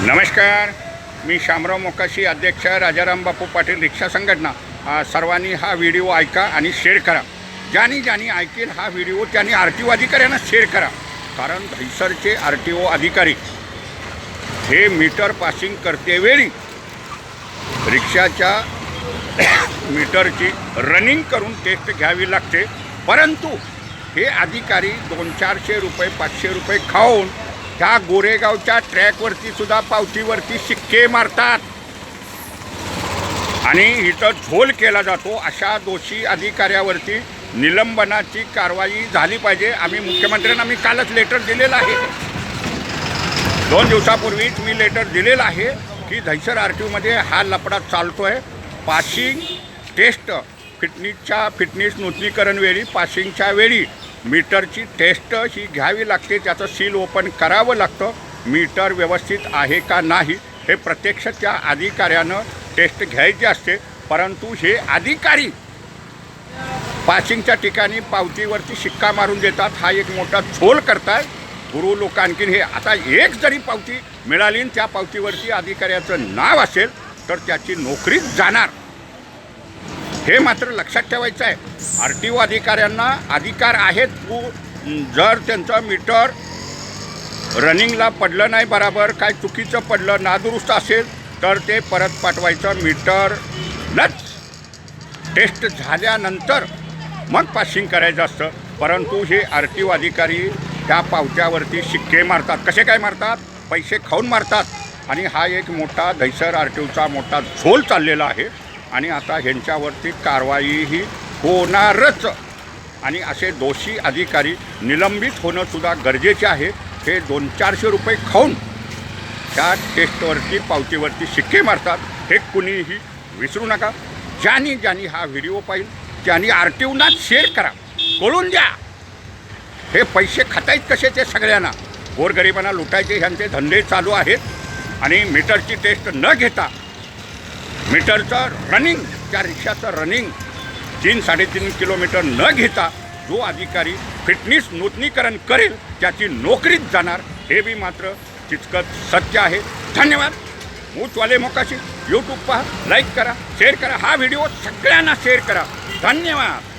नमस्कार. मी शामराव मोकाशी अध्यक्ष राजाराम बापू पाटील रिक्षा संघटना. सर्वांनी हा व्हिडिओ ऐका आणि शेअर करा. ज्यानी ज्यानी ऐकेल हा व्हिडिओ त्यांनी आर टी ओ अधिकाऱ्यांना शेअर करा. कारण धैसरचे आर टी ओ अधिकारी हे मीटर पासिंग करतेवेळी रिक्षाच्या मीटरची रनिंग करून टेस्ट घ्यावी लागते. परंतु हे अधिकारी दोन चारशे रुपये पाचशे रुपये खाऊन त्या गोरेगावच्या ट्रॅकवरती सुद्धा पावतीवरती शिक्के मारतात. आणि इथं झोल केला जातो. अशा दोषी अधिकाऱ्यावरती निलंबनाची कारवाई झाली पाहिजे. आम्ही मुख्यमंत्र्यांना मी कालच लेटर दिलेलं आहे. दोन दिवसापूर्वीच मी लेटर दिलेलं आहे की धैसर आर टी ओमध्ये हा लफडा चालतो आहे पासिंग टेस्ट फिटनेसच्या फिटनेस नूतनीकरण वेळी पासिंगच्या वेळी मीटरची टेस्ट ही घ्यावी लागते त्याचं सील ओपन करावं लागतं. मीटर व्यवस्थित आहे का नाही हे प्रत्यक्ष त्या अधिकाऱ्यानं टेस्ट घ्यायची असते परंतु हे अधिकारी पासिंगच्या ठिकाणी पावतीवरती शिक्का मारून देतात. हा एक मोठा झोल करताय. गुरु लोक आणखीन हे आता एक जरी पावती मिळाली त्या पावतीवरती अधिकाऱ्याचं नाव असेल तर त्याची नोकरीच जाणार. हे मात्र लक्षात ठेवायचं आहे. आर टी ओ अधिकाऱ्यांना अधिकार आहेत जर त्यांचं मीटर रनिंगला पडलं नाही बराबर काय चुकीचं पडलं नादुरुस्त असेल तर ते परत पाठवायचं मीटरनंच टेस्ट झाल्यानंतर मग पासिंग करायचं असतं. परंतु हे आर टी ओ अधिकारी त्या पावत्यावरती शिक्के मारतात. कसे काय मारतात? पैसे खाऊन मारतात. आणि हा एक मोठा दहिसर आर टी ओचा मोठा झोल चाललेला आहे. आणि आता ह्यांच्यावरती कारवाईही होणारच. आणि असे दोषी अधिकारी निलंबित होणंसुद्धा गरजेचे आहे. हे दोन चारशे रुपये खाऊन त्या टेस्टवरती पावतीवरती शिक्के मारतात. हे कुणीही विसरू नका. ज्यानी ज्यानी हा व्हिडिओ पाहिजे त्यांनी आर टी ओना शेअर करा. कळून द्या. हे पैसे खातायत कसे ते सगळ्यांना? गोरगरिबांना लुटायचे ह्यांचे धंदे चालू आहेत. आणि मीटरची टेस्ट न घेता मीटरचं रनिंग त्या रिक्षाचं रनिंग तीन साडेतीन किलोमीटर न घेता जो अधिकारी फिटनेस नूतनीकरण करेल त्याची नोकरीच जाणार हे बी मात्र तितकंच सत्य आहे. धन्यवाद. मूचवाले मोकाशी. यूट्यूब पहा लाईक करा शेअर करा. हा व्हिडिओ सगळ्यांना शेअर करा. धन्यवाद.